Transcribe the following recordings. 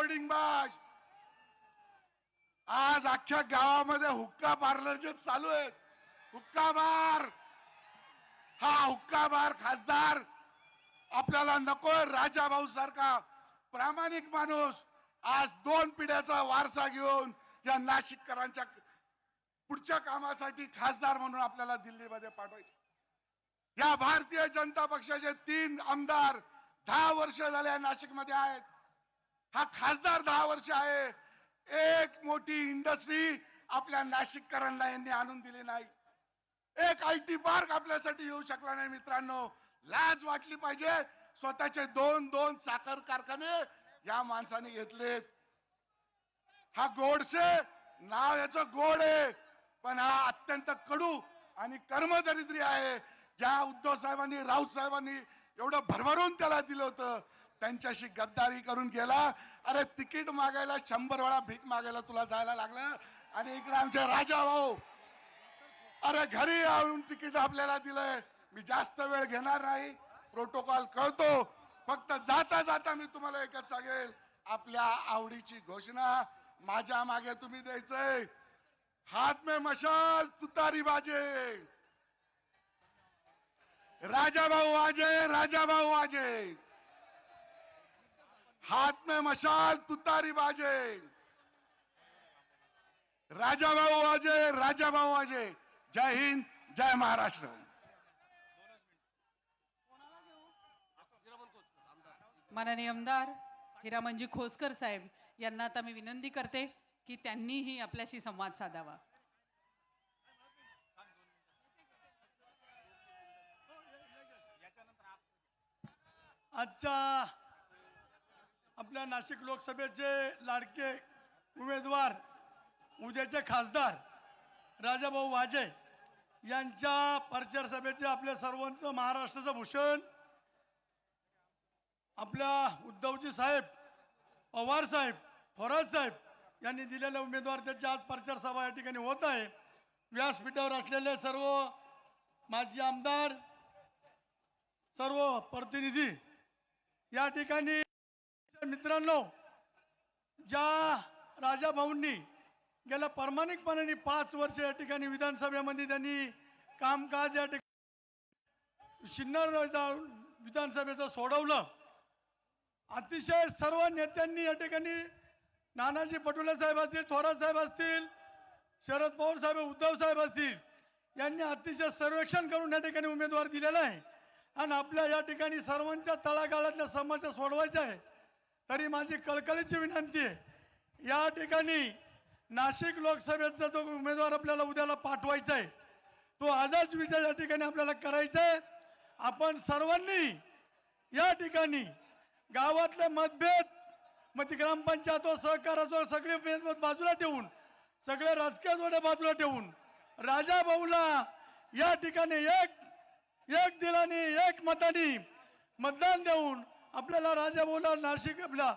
होर्डिंगबाज आज अख्ख्या गावामध्ये हुक्का पार्लरचे चालू आहेत. हुक्का बार हा हुक्का बार खासदार आपल्याला नकोय राजा भाऊ सारखा प्रामाणिक माणूस. आज दोन पिढ्याचा वारसा घेऊन या नाशिककरांच्या पुढच्या कामासाठी खासदार म्हणून आपल्याला दिल्लीमध्ये पाठवायचे. या भारतीय जनता पक्षाचे तीन आमदार दहा वर्ष झाले नाशिकमध्ये आहेत. हा खासदार दहा वर्ष आहे. एक मोठी इंडस्ट्री आपल्या नाशिककरांना यांनी आणून दिली नाही. एक आय टी पार्क आपल्यासाठी येऊ शकला नाही मित्रांनो. लाज वाटली पाहिजे. स्वतःचे दोन दोन साखर कारखाने या माणसाने घेतलेत. हा गोडसे नाव याचं गोड आहे. पण हा अत्यंत कडू आणि कर्मदरिद्री आहे. ज्या उद्धव साहेबांनी राऊत साहेबांनी एवढं भरभरून त्याला दिलं होतं. त्यांच्याशी गद्दारी करून गेला. अरे तिकीट मागायला शंभर वेळा भीक मागायला तुला जायला लागलं. आणि इकडे आमचे राजा भाऊ. अरे घरी आणून तिकीट आपल्याला दिलंय. मी जास्त वेळ घेणार नाही. प्रोटोकॉल कळतो. फक्त जाता जाता मी तुम्हाला एकच सांगेल. आपल्या आवडीची घोषणा माझ्या मागे तुम्ही द्यायचंय. हात में मशाल तुतारी बाजे. राजा भाऊ आजे राजा भाऊ आजे हाथ में मशाल तुतारी बाजे। राजा भाऊ आजे राजा भाऊ आजे। जय हिंद जय महाराष्ट्र। माननीय आमदार हिरामनजी खोसकर साहेब यांना आता मी विनंती करते की त्यांनीही आपल्याशी संवाद साधावा. आजच्या आपल्या नाशिक लोकसभेचे लाडके उमेदवार उद्याचे खासदार राजाभाऊ वाजे यांच्या प्रचार सभेचे आपल्या सर्वांचं महाराष्ट्राचं भूषण आपल्या उद्धवजी साहेब पवार साहेब थोरात साहेब यांनी दिलेल्या उमेदवार त्याची आज प्रचार सभा या ठिकाणी होत आहे. व्यासपीठावर असलेले सर्व माजी आमदार सर्व प्रतिनिधी या ठिकाणी मित्रांनो ज्या राजा भाऊंनी गेल्या प्रामाणिकपणाने पाच वर्ष या ठिकाणी विधानसभेमध्ये त्यांनी कामकाज या ठिकाणी शिन्नर विधानसभेचं सोडवलं. अतिशय सर्व नेत्यांनी या ठिकाणी नानाजी पटोले साहेब असतील थोरात साहेब असतील शरद पवार साहेब उद्धव साहेब असतील यांनी अतिशय सर्वेक्षण करून या ठिकाणी उमेदवार दिलेला आहे. आणि आपल्या या ठिकाणी सर्वांच्या तळागाळातल्या समस्या सोडवायच्या आहे. तरी माझी कळकळीची विनंती आहे. या ठिकाणी नाशिक लोकसभेचा जो उमेदवार आपल्याला उद्याला पाठवायचा आहे तो आदर्श विजय या ठिकाणी आपल्याला करायचा आहे आपण सर्वांनी या ठिकाणी गावातले मतभेद मग ती ग्रामपंचायत हो, सहकाराचो हो, सहकार असो सगळे भेदभाव बाजूला ठेवून सगळे राजकीय जोडे बाजूला ठेवून राजा भाऊला या ठिकाणी एक एक दिलाने एक मताने मतदान देऊन आपल्याला राजा भाऊला नाशिक आपल्या.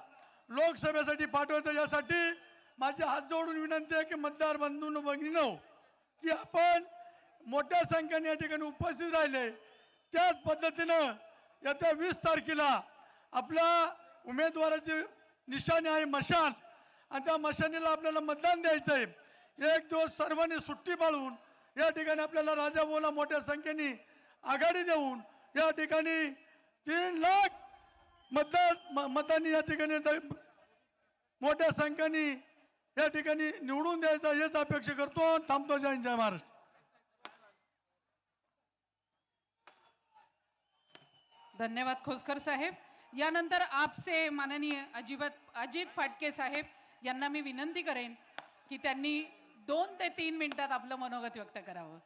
लोकसभेसाठी पाठवायचं यासाठी माझे हात जोडून विनंती आहे की मतदार बंधून भगिनीनो की आपण मोठ्या संख्येने या ठिकाणी उपस्थित राहिले. त्याच पद्धतीनं येत्या वीस तारखेला आपल्या उमेदवाराची निशाणी आहे मशाल आणि त्या मशानीला आपल्याला मतदान द्यायचं आहे एक दिवस सर्वांनी सुट्टी पाळून या ठिकाणी आपल्याला राजा बोला मोठ्या संख्येने आघाडी देऊन या ठिकाणी तीन लाख मतदार मतांनी या ठिकाणी मोठ्या संख्येने या ठिकाणी निवडून द्यायचा हेच अपेक्षा करतो थांबतो जय जय महाराष्ट्र. धन्यवाद खोसकर साहेब. यानंतर आपसे माननीय अजिबात अजित फाटके साहेब यांना मी विनंती करेन की त्यांनी दोन ते तीन मिनिटात आपलं मनोगत व्यक्त करावं.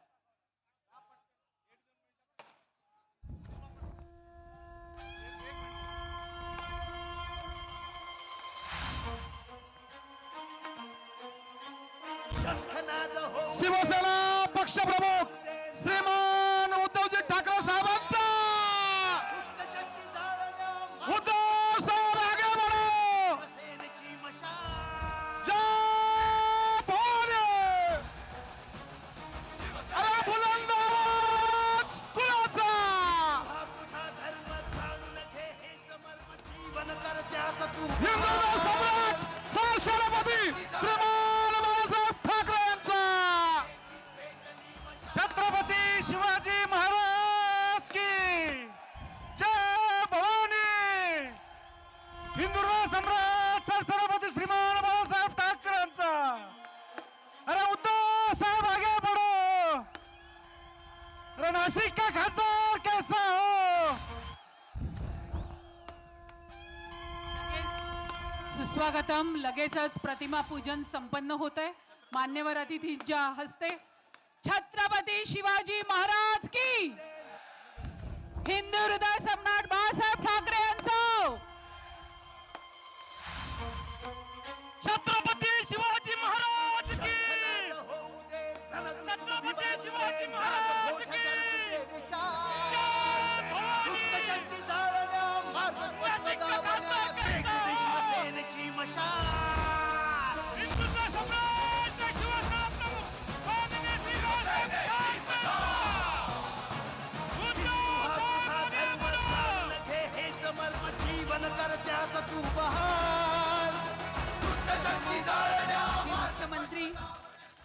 शिवसेना पक्षप्रमुख शिवाजी महाराज की। जय भवानी। हिंदुर्व सम्राट सरसरपती श्रीमान बाळासाहेब ठाकरेंचा अरे उद्धव साहेब आगे पडो अरे नाशिक का खासदार कैसा हो? सुस्वागतम लगेचच प्रतिमा पूजन संपन्न होत आहे मान्यवर अतिथींच्या हस्ते छत्रपती शिवाजी महाराज की। हिंदू हृदय सम्राट बाळासाहेब ठाकरे यांचं। छत्र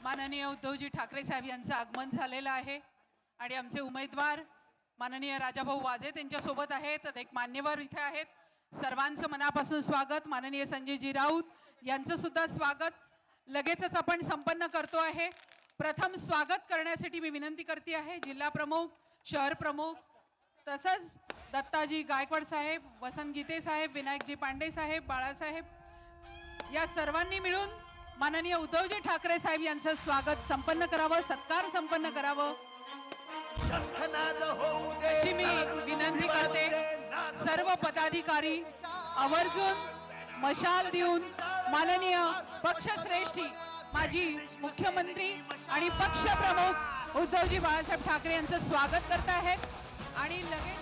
माननीय उद्धवजी ठाकरे साहेब यांचं आगमन झालेलं आहे. आणि आमचे उमेदवार माननीय राजाभाऊ वाजे त्यांच्यासोबत आहेत एक मान्यवर इथे आहेत. सर्वांचं मनापासून स्वागत. माननीय संजयजी राऊत यांचं सुद्धा स्वागत. लगेचच आपण संपन्न करतो आहे. प्रथम स्वागत करण्यासाठी मी विनंती करते आहे जिल्हा प्रमुख शहर प्रमुख तसंच दत्ताजी गायकवाड साहेब वसंत गीते साहेब विनायकजी पांडे साहेब बाळासाहेब या सर्वांनी मिळून माननीय उद्धवजी ठाकरे साहेब यांचं स्वागत संपन्न करावं सत्कार संपन्न करावं. अशी मी विनंती करते. सर्व पदाधिकारी आवर्जून मशाल देऊन माननीय पक्षश्रेष्ठी माजी मुख्यमंत्री आणि पक्षप्रमुख उद्धवजी बाळासाहेब ठाकरे यांचं स्वागत करत आहेत. आणि लगेच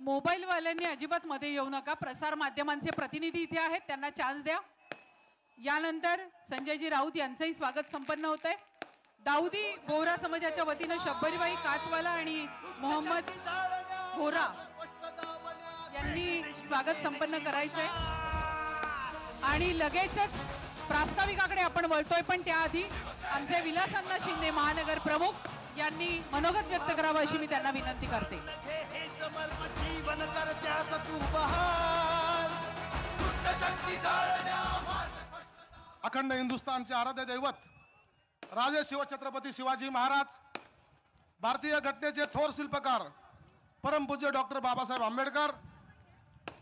मोबाईलवाल्यांनी अजिबात मध्ये येऊ नका. प्रसार माध्यमांचे प्रतिनिधी इथे आहेत. त्यांना चान्स द्या. यानंतर संजयजी राऊत यांचंही स्वागत संपन्न होत आहे दाऊदी बोहरा समाजाच्या वतीनं शब्बरीबाई काचवाला आणि मोहम्मद बोरा यांनी स्वागत संपन्न करायचंय. आणि लगेचच प्रास्ताविकाकडे आपण वळतोय. पण त्याआधी आमचे विलासांना शिंदे महानगर प्रमुख यांनी मनोगत व्यक्त करावं अशी मी त्यांना विनंती करते. अखंड हिंदुस्थानचे आराध्य दैवत राजे शिवछत्रपती शिवाजी महाराज भारतीय घटनेचे थोर शिल्पकार परमपूज्य डॉक्टर बाबासाहेब आंबेडकर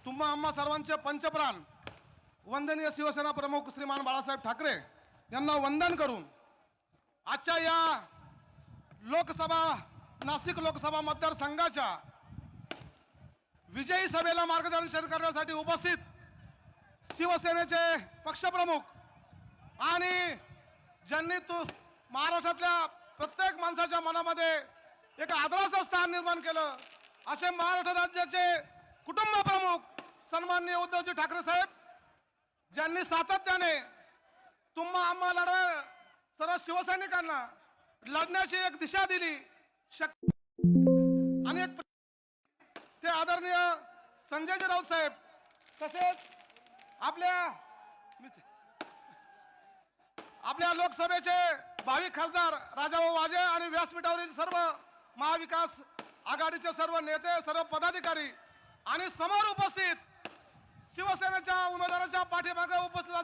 तुम्हा आम्हा सर्वांचे पंचप्राण वंदनीय शिवसेना प्रमुख श्रीमान बाळासाहेब ठाकरे यांना वंदन करून आजच्या या लोकसभा नाशिक लोकसभा मतदारसंघाच्या विजयी सभेला मार्गदर्शन करण्यासाठी उपस्थित शिवसेनेचे पक्षप्रमुख आणि ज्यांनी तू महाराष्ट्रातल्या प्रत्येक माणसाच्या मनामध्ये एक आदराचं स्थान निर्माण केलं असे महाराष्ट्र राज्याचे कुटुंब प्रमुख सन्माननीय उद्धवजी ठाकरे साहेब ज्यांनी सातत्याने तुम्हा आम्हा लढवा सर्व शिवसैनिकांना लढण्याची एक दिशा दिली. आणि एक ते आदरणीय संजयजी राऊत साहेब तसेच आपल्या आपल्या लोकसभेचे भावी खासदार राजाभाऊ वाजे आणि व्यासपीठावरील सर्व महाविकास आघाडीचे सर्व नेते सर्व पदाधिकारी आणि समोर उपस्थित शिवसेनेच्या उमेदवाराच्या पाठीमागे उपस्थित